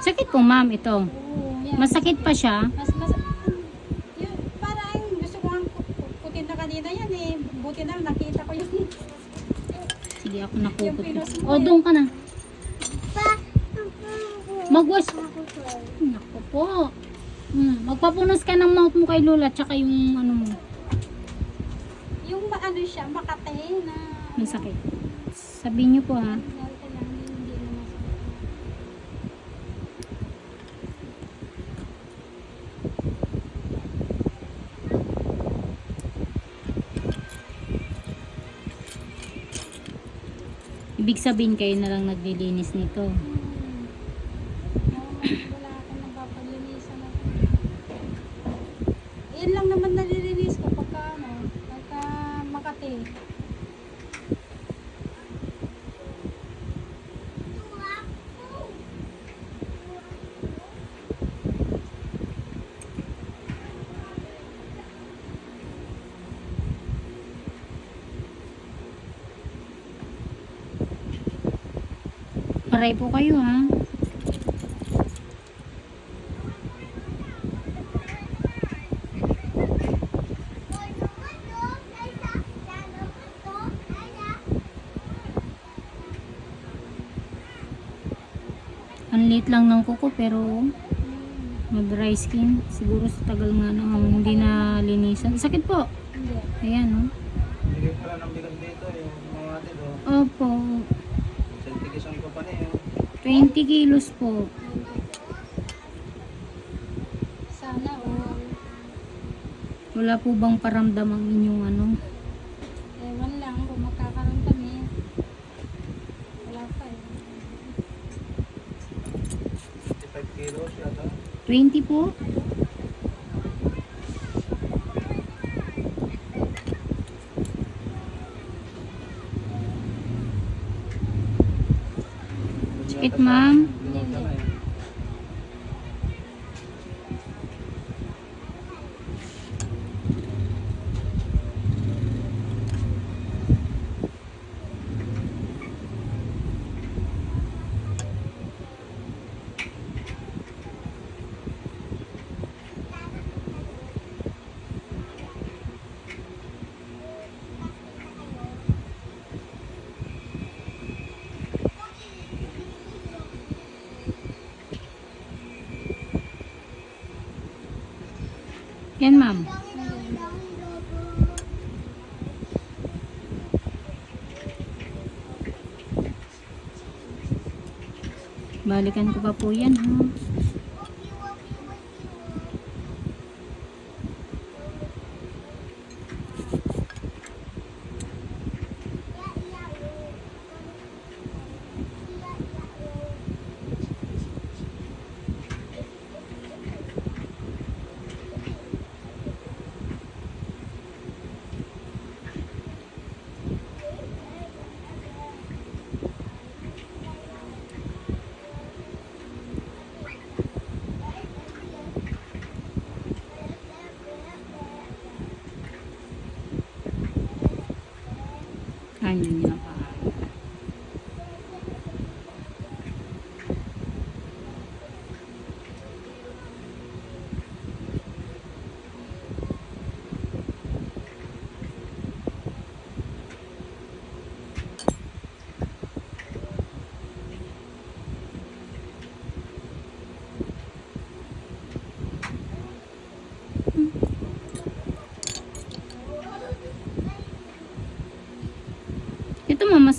Sakit po ma'am ito. Masakit pa siya. Mas, mas, yun, parang gusto ko ang putin na kanina yan eh. Buti na nakita ko yung Sige ako nakukot. O doon ka na. Magwas. Naku po. Hmm, magpapunas ka ng mouth mo kay Lola tsaka yung ano mo. yung maano siya, makate na Masakit. Sabihin niyo po ha. Dati lang, hindi na masakit. Ibig sabihin kayo na lang naglilinis nito. Hmm. Oo, wala akong napapaglinisan na. Yan lang naman nalilinis ko pagka ano, pagka makate. Paray po kayo ha. Ang liit lang ng kuko pero may dry skin. Siguro sa tagal nga nang hindi na linisan. Sakit po. Ayan oh. Bigay pala ng bilang dito yung mga atin o. Opo. Sentikis ang iba pa niya. 20 kilos po. Sana all. Wala po bang paramdam ang inyong ano? Ewan lang kung magkakaroon kami. Wala pa eh. 55 kilos yata. 20 po? Sakit, ma'am. Limang ka na eh. Yan, ma'am. Balikan ko pa po yan, ha? Kain niya pa. Ito mama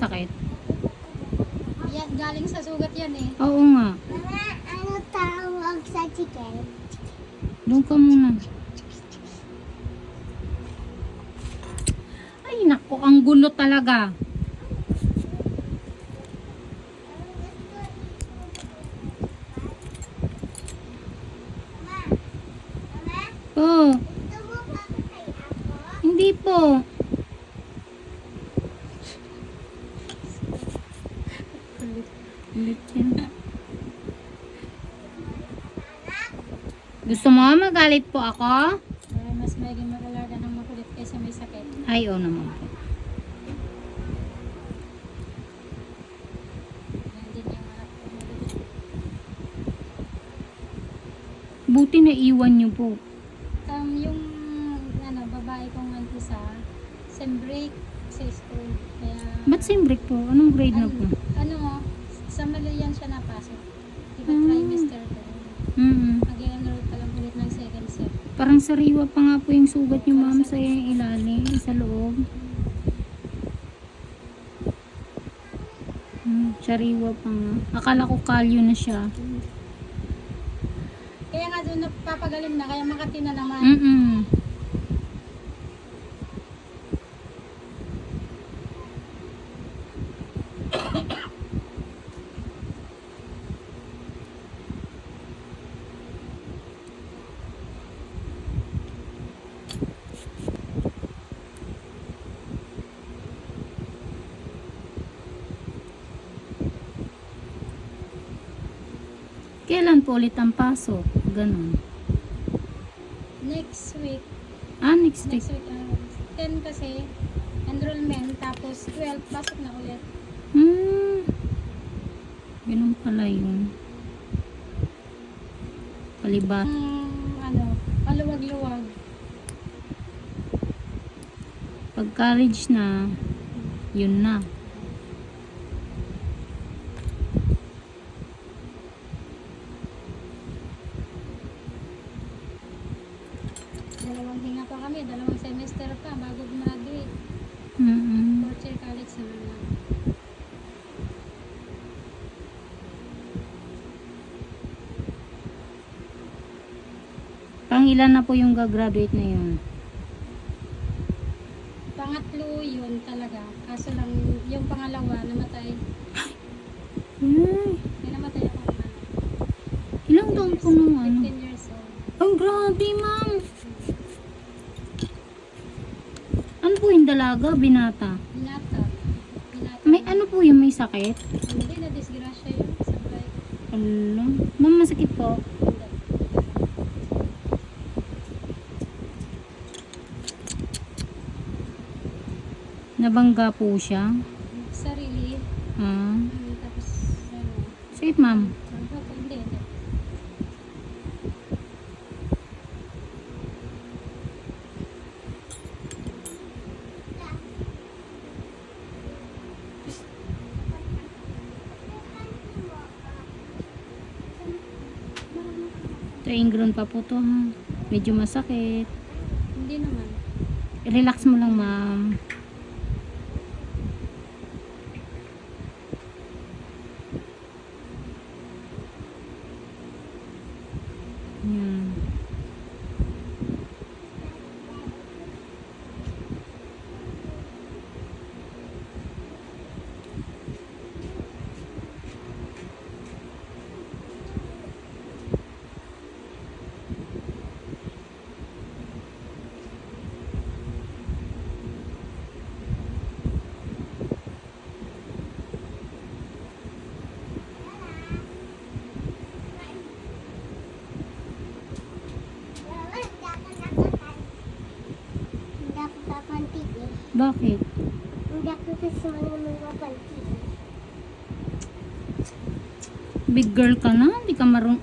masakit. Yan, galing sa sugat yan eh. Oo nga. Mama, ano tawag sa chicken? Doon ka muna. Ay, nako, ang gulo talaga. Oh, mo papatay ako? hindi po. Ulit yan. Gusto mo magalit po ako? Eh, mas maging mag-alarga ng makulit kaysa may sakit. Ay, oo naman po. Buti na iwan niyo po. Um, yung ano, babae kong ang isa, sem break sa school. Kaya, Ba't same break po? Anong grade na ano, po? ano, sa Malayan siya napasok. Diba Hmm. trimester ko. Mm Mag-enroll pa lang ulit ng second set. Parang sariwa pa nga po yung sugat niyo ma'am sa ilalim, sa loob. Hmm, sariwa pa nga. Akala ko kalyo na siya. Kaya nga doon napapagaling na, kaya Makati na naman. Mm-mm. Kailan po ulit ang pasok? Ganon. Next week, Ah, next week. next week, uh, 10 kasi, enrollment, tapos 12, pasok na ulit. Hmm. Ganun pala yun. Palibat. Hmm, ano, maluwag-luwag. Pag college na, yun na. Dalawang hinga pa kami, dalawang semester pa bago graduate. Mm-mm. Fourth year college na naman. Pang ilan na po yung gagraduate na yun? Pangatlo yun talaga. Kaso lang, yung pangalawa, namatay. Ay, May namatay ako ng ilang taon po nung ano? 15 years old. Ang grabe, ma'am. Ano po yung dalaga, binata? Binata. Binata. May ano po yung may sakit? Hindi na disgrasya yun sa bike. Ala. Ma'am, masakit po. Nabangga po siya. Sarili. Ah. Tapos, ano. Sakit, ma'am. Hindi, hindi. Ito, ingron pa po to, ha. Medyo masakit. Hindi naman. Relax mo lang, ma'am. Bakit? Hindi ako gusto mo naman papantig. Big girl ka na? Hindi ka marunong.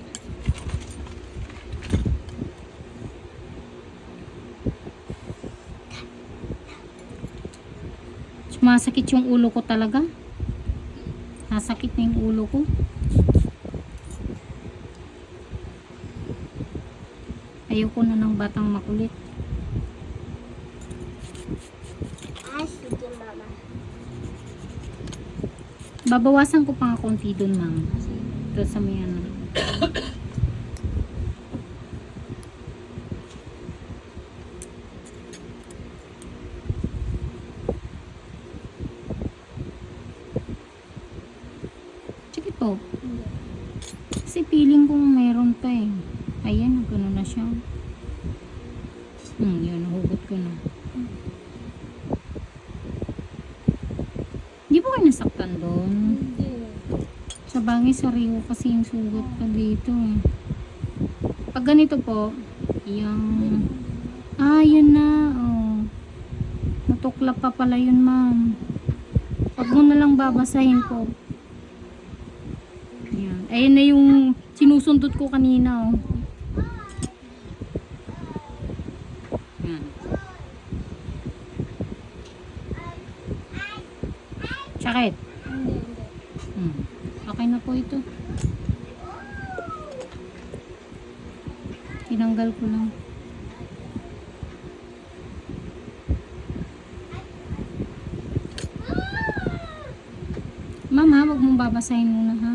Sumasakit yung ulo ko talaga. Nasakit na yung ulo ko. Ayoko na ng batang makulit. Ah, sige mama. Babawasan ko pa nga konti dun, ma'am. Doon sa may ano. Po. hindi. Kasi feeling kong meron pa eh. Ayan, gano'n na siya. Hmm, yun, nahugot ko na. Kayo nasaktan doon. Hindi. Sa bagay, sariwa kasi yung sugat pa dito. eh. Pag ganito po, yung... Ah, yun na. Oh. Natuklap pa pala yun, ma'am. Pag mo na lang babasahin po. Ayan. Ayun na yung sinusundot ko kanina, oh. Sakit. Hmm. Okay na po ito. Tinanggal ko lang. Mama, wag mong babasahin muna ha.